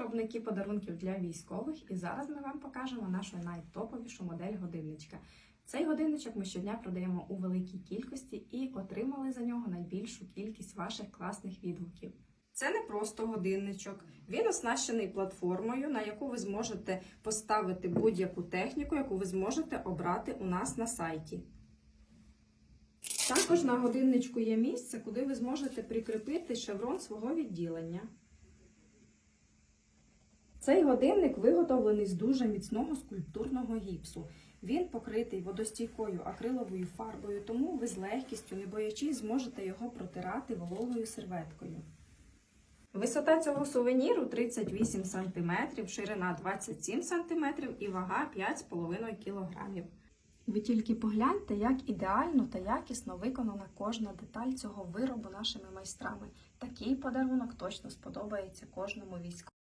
виробники подарунків для військових, і зараз ми вам покажемо нашу найтоповішу модель годинничка. Цей годинничок ми щодня продаємо у великій кількості і отримали за нього найбільшу кількість ваших класних відгуків. Це не просто годинничок. Він оснащений платформою, на яку ви зможете поставити будь-яку техніку, яку ви зможете обрати у нас на сайті. Також на годинничку є місце, куди ви зможете прикріпити шеврон свого відділення. Цей годинник виготовлений з дуже міцного скульптурного гіпсу. Він покритий водостійкою акриловою фарбою, тому ви з легкістю, не боячись, зможете його протирати вологою серветкою. Висота цього сувеніру 38 см, ширина 27 см і вага 5,5 кг. Ви тільки погляньте, як ідеально та якісно виконана кожна деталь цього виробу нашими майстрами. Такий подарунок точно сподобається кожному військовому.